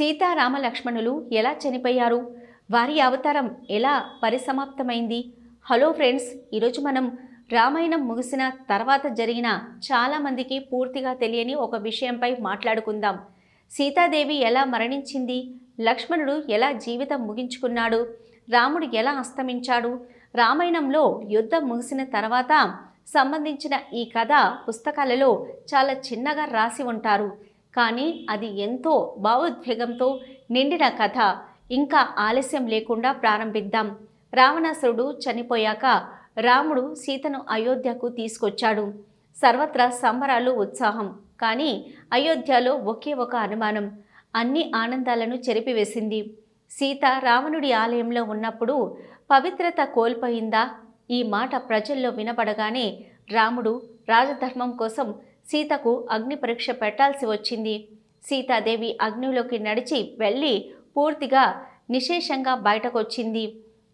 సీతారామ లక్ష్మణులు ఎలా చనిపోయారు? వారి అవతారం ఎలా పరిసమాప్తమైంది? హలో ఫ్రెండ్స్ ఈరోజు మనం రామాయణం ముగిసిన తర్వాత జరిగిన చాలామందికి పూర్తిగా తెలియని ఒక విషయంపై మాట్లాడుకుందాం. సీతాదేవి ఎలా మరణించింది? లక్ష్మణుడు ఎలా జీవితం ముగించుకున్నాడు? రాముడు ఎలా అస్తమించాడు? రామాయణంలో యుద్ధం ముగిసిన తర్వాత సంబంధించిన ఈ కథ పుస్తకాలలో చాలా చిన్నగా రాసి ఉంటారు. కానీ అది ఎంతో భావోద్వేగంతో నిండిన కథ. ఇంకా ఆలస్యం లేకుండా ప్రారంభిద్దాం. రావణాసురుడు చనిపోయాక రాముడు సీతను అయోధ్యకు తీసుకొచ్చాడు. సర్వత్రా సంబరాలు ఉత్సాహం. కానీ అయోధ్యలో ఒకే ఒక అనుమానం. అన్ని ఆనందాలను చెరిపివేసింది. సీత రావణుడి ఆలయంలో ఉన్నప్పుడు పవిత్రత కోల్పోయిందా? ఈ మాట ప్రజల్లో వినపడగానే రాముడు రాజధర్మం కోసం సీతకు అగ్ని పరీక్ష పెట్టాల్సి వచ్చింది. సీతాదేవి అగ్నిలోకి నడిచి వెళ్ళి పూర్తిగా నిశేషంగా బయటకొచ్చింది.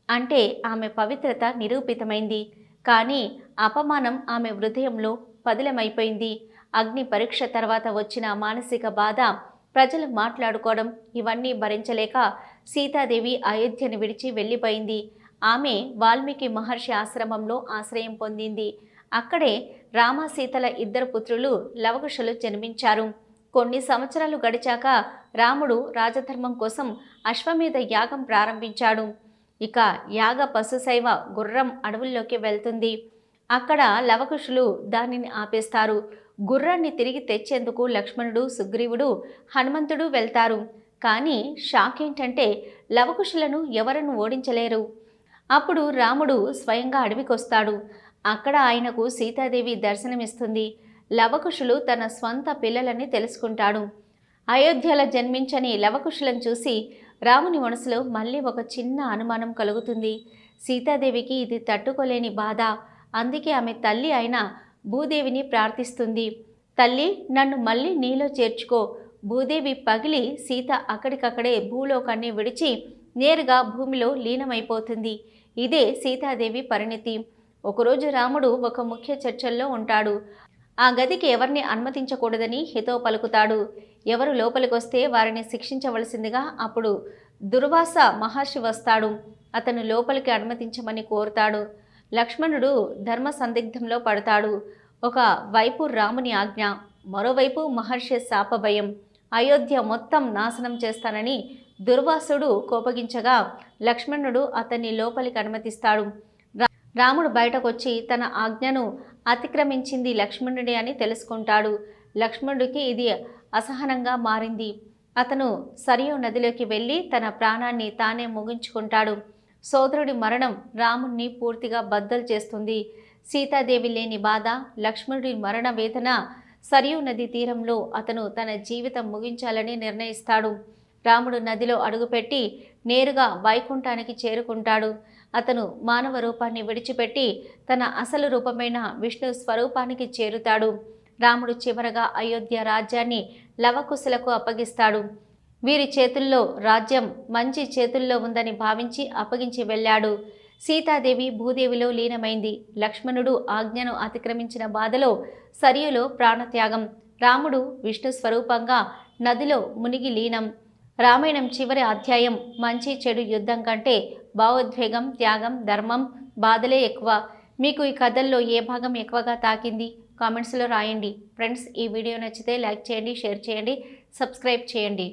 అంటే ఆమె పవిత్రత నిరూపితమైంది. కానీ అపమానం ఆమె హృదయంలో పదిలమైపోయింది. అగ్ని పరీక్ష తర్వాత వచ్చిన మానసిక బాధ ప్రజలు మాట్లాడుకోవడం ఇవన్నీ భరించలేక సీతాదేవి అయోధ్యను విడిచి వెళ్ళిపోయింది. ఆమె వాల్మీకి మహర్షి ఆశ్రమంలో ఆశ్రయం పొందింది. అక్కడే రామ సీతల ఇద్దరు పుత్రులు లవకుశలు జన్మించారు. కొన్ని సంవత్సరాలు గడిచాక రాముడు రాజధర్మం కోసం అశ్వమేధ యాగం ప్రారంభించాడు. ఇక యాగ పశుశైవ గుర్రం అడవుల్లోకి వెళ్తుంది. అక్కడ లవకుశులు దానిని ఆపేస్తారు. గుర్రాన్ని తిరిగి తెచ్చేందుకు లక్ష్మణుడు సుగ్రీవుడు హనుమంతుడు వెళ్తారు. కానీ షాక్ ఏంటంటే లవకుశులను ఎవరను ఓడించలేరు. అప్పుడు రాముడు స్వయంగా అడవికొస్తాడు. అక్కడ ఆయనకు సీతాదేవి దర్శనమిస్తుంది. లవకుశులు తన స్వంత పిల్లలని తెలుసుకుంటాడు. అయోధ్యలో జన్మించని లవకుశులను చూసి రాముని మనసులో మళ్ళీ ఒక చిన్న అనుమానం కలుగుతుంది. సీతాదేవికి ఇది తట్టుకోలేని బాధ. అందుకే ఆమె తల్లి అయిన భూదేవిని ప్రార్థిస్తుంది. తల్లి నన్ను మళ్ళీ నీలో చేర్చుకో. భూదేవి పగిలి సీత అక్కడికక్కడే భూలోకాన్ని విడిచి నేరుగా భూమిలో లీనమైపోతుంది. ఇదే సీతాదేవి పరిణితి. ఒకరోజు రాముడు ఒక ముఖ్య చర్చల్లో ఉంటాడు. ఆ గదికి ఎవరిని అనుమతించకూడదని హితో పలుకుతాడు. ఎవరు లోపలికొస్తే వారిని శిక్షించవలసిందిగా అప్పుడు దుర్వాస మహర్షి వస్తాడు. అతను లోపలికి అనుమతించమని కోరుతాడు. లక్ష్మణుడు ధర్మ సందిగ్ధంలో పడతాడు. ఒక వైపు రాముని ఆజ్ఞ మరోవైపు మహర్షి శాపభయం అయోధ్య మొత్తం నాశనం చేస్తానని దుర్వాసుడు కోపగించగా లక్ష్మణుడు అతన్ని లోపలికి అనుమతిస్తాడు. రాముడు బయటకొచ్చి తన ఆజ్ఞను అతిక్రమించింది లక్ష్మణుడే అని తెలుసుకుంటాడు. లక్ష్మణుడికి ఇది అసహనంగా మారింది. అతను సరియు నదిలోకి వెళ్ళి తన ప్రాణాన్ని తానే ముగించుకుంటాడు. సోదరుడి మరణం రాముణ్ణి పూర్తిగా బద్దలు చేస్తుంది. సీతాదేవి లేని బాధ లక్ష్మణుడి మరణ వేదన సరియు నది తీరంలో అతను తన జీవితం ముగించాలని నిర్ణయిస్తాడు. రాముడు నదిలో అడుగుపెట్టి నేరుగా వైకుంఠానికి చేరుకుంటాడు. అతను మానవ రూపాన్ని విడిచిపెట్టి తన అసలు రూపమైన విష్ణు స్వరూపానికి చేరుతాడు. రాముడు చివరగా అయోధ్య రాజ్యాన్ని లవకుశలకు అప్పగిస్తాడు. వీరి చేతుల్లో రాజ్యం మంచి చేతుల్లో ఉందని భావించి అప్పగించి వెళ్ళాడు. సీతాదేవి భూదేవిలో లీనమైంది. లక్ష్మణుడు ఆజ్ఞను అతిక్రమించిన బాధలో సరియులో ప్రాణత్యాగం. రాముడు విష్ణు స్వరూపంగా నదిలో మునిగి లీనం. రామాయణం చివరి అధ్యాయం మంచి చెడు యుద్ధం కంటే భావోద్వేగం త్యాగం ధర్మం బాధలే ఎక్కువ. మీకు ఈ కథల్లో ఏ భాగం ఎక్కువగా తాకింది? కామెంట్స్లో రాయండి. ఫ్రెండ్స్ ఈ వీడియో నచ్చితే లైక్ చేయండి షేర్ చేయండి సబ్స్క్రైబ్ చేయండి.